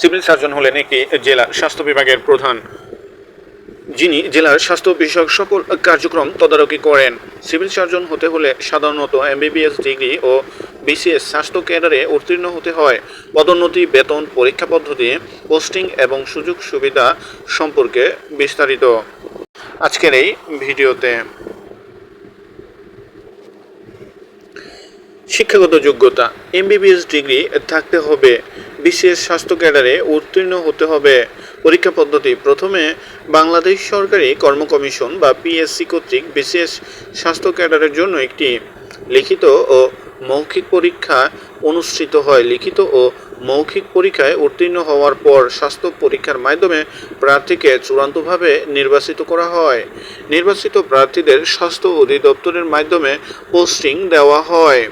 Civil surgeon হলেন একটি জেলা স্বাস্থ্য বিভাগের প্রধান। যিনি জেলার স্বাস্থ্য বিষয়ক সকল কার্যক্রম তদারকি করেন। সিভিল সার্জন হতে হলে সাধারণত এমবিবিএস ডিগ্রি ও বিসিএস স্বাস্থ্য ক্যাডারে উত্তীর্ণ হতে হয়। পদোন্নতি, বেতন, পরীক্ষা পদ্ধতি, পোস্টিং এবং সুযোগ সুবিধা সম্পর্কে বিস্তারিত। আজকের এই ভিডিওতে শিক্ষাগত যোগ্যতা, এমবিবিএস ডিগ্রি থাকতে হবে। বিশেষ স্বাস্থ্য ক্যাডারে উত্তীর্ণ হতে হবে। পরীক্ষা পদ্ধতি প্রথমে বাংলাদেশ সরকারি কর্ম কমিশন বা পিএসসি কর্তৃক বিশেষ স্বাস্থ্য ক্যাডারের জন্য একটি লিখিত ও মৌখিক পরীক্ষা অনুষ্ঠিত হয়। লিখিত ও মৌখিক পরীক্ষায় উত্তীর্ণ হওয়ার পর স্বাস্থ্য পরীক্ষার মাধ্যমে প্রার্থীকে চূড়ান্তভাবে নির্বাচিত করা হয়। নির্বাচিত প্রার্থীদের স্বাস্থ্য অধিদপ্তরের মাধ্যমে পোস্টিং দেওয়া হয়।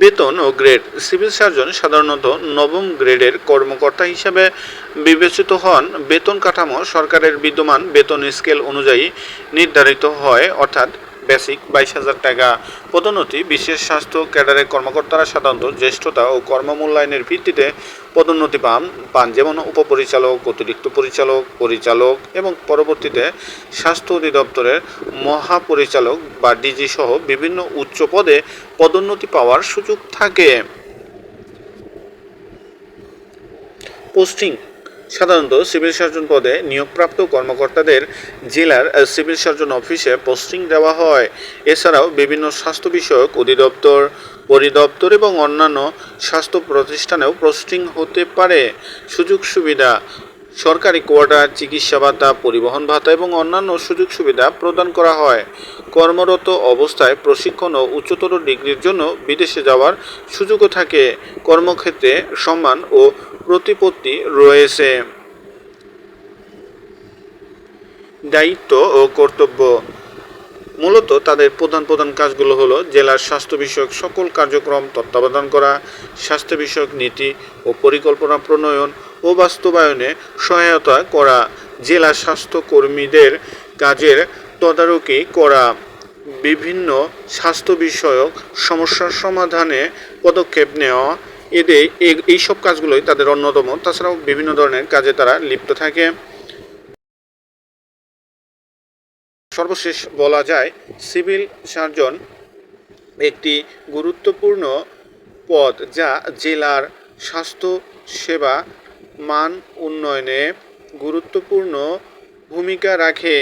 বেতন ও গ্রেড। সিভিল সার্জন সাধারণত নবম গ্রেডের কর্মকর্তা হিসেবে বিবেচিত হন। বেতন কাঠামো সরকারের বিদ্যমান বেতন স্কেল অনুযায়ী নির্ধারিত হয়, অর্থাৎ বেসিক বাইশ হাজার টাকা। পদোন্নতি বিশেষ স্বাস্থ্য ক্যাডারের কর্মকর্তারা সাধারণত জ্যেষ্ঠতা ও কর্মমূল্যায়নের ভিত্তিতে পদোন্নতি পান। পান যেমন উপপরিচালক, অতিরিক্ত পরিচালক পরিচালক এবং পরবর্তীতে স্বাস্থ্য অধিদপ্তরের মহাপরিচালক বা ডিজি সহ বিভিন্ন উচ্চ পদে পদোন্নতি পাওয়ার সুযোগ থাকে। পোস্টিং সাধারণত সিভিল সার্জন পদে নিয়োগপ্রাপ্ত কর্মকর্তাদের জেলার সিভিল সার্জন অফিসে পোস্টিং দেওয়া হয়। এছাড়াও বিভিন্ন স্বাস্থ্য বিষয়ক অধিদপ্তর, পরিদপ্তর এবং অন্যান্য স্বাস্থ্য প্রতিষ্ঠানেও পোস্টিং হতে পারে। সুযোগ সুবিধা সরকারি কোয়ার্টার, চিকিৎসা ভাতা, পরিবহন ভাতা এবং অন্যান্য সুযোগ সুবিধা প্রদান করা হয়। কর্মরত অবস্থায় প্রশিক্ষণ ও উচ্চতর ডিগ্রির জন্য বিদেশে যাওয়ার সুযোগও থাকে। কর্মক্ষেত্রে সম্মান ও প্রতিপত্তি রয়েছে। দায়িত্ব ও কর্তব্য। মূলত তাদের প্রধান প্রধান কাজগুলো হলো জেলার স্বাস্থ্য বিষয়ক সকল কার্যক্রম তত্ত্বাবধান করা, স্বাস্থ্য বিষয়ক নীতি ও পরিকল্পনা প্রণয়ন ও বাস্তবায়নে সহায়তা করা, জেলা স্বাস্থ্য কর্মীদের কাজের তদারকি করা, বিভিন্ন স্বাস্থ্য বিষয়ক সমস্যার সমাধানে পদক্ষেপ নেওয়া এদের এইসব কাজগুলোই তাদের অন্যতম। তাছাড়াও বিভিন্ন ধরনের কাজে তারা লিপ্ত থাকে। সর্বশেষ বলা যায়, সিভিল সার্জন একটি গুরুত্বপূর্ণ পদ যা জেলার স্বাস্থ্য সেবা মান উন্নয়নে গুরুত্বপূর্ণ ভূমিকা রাখে।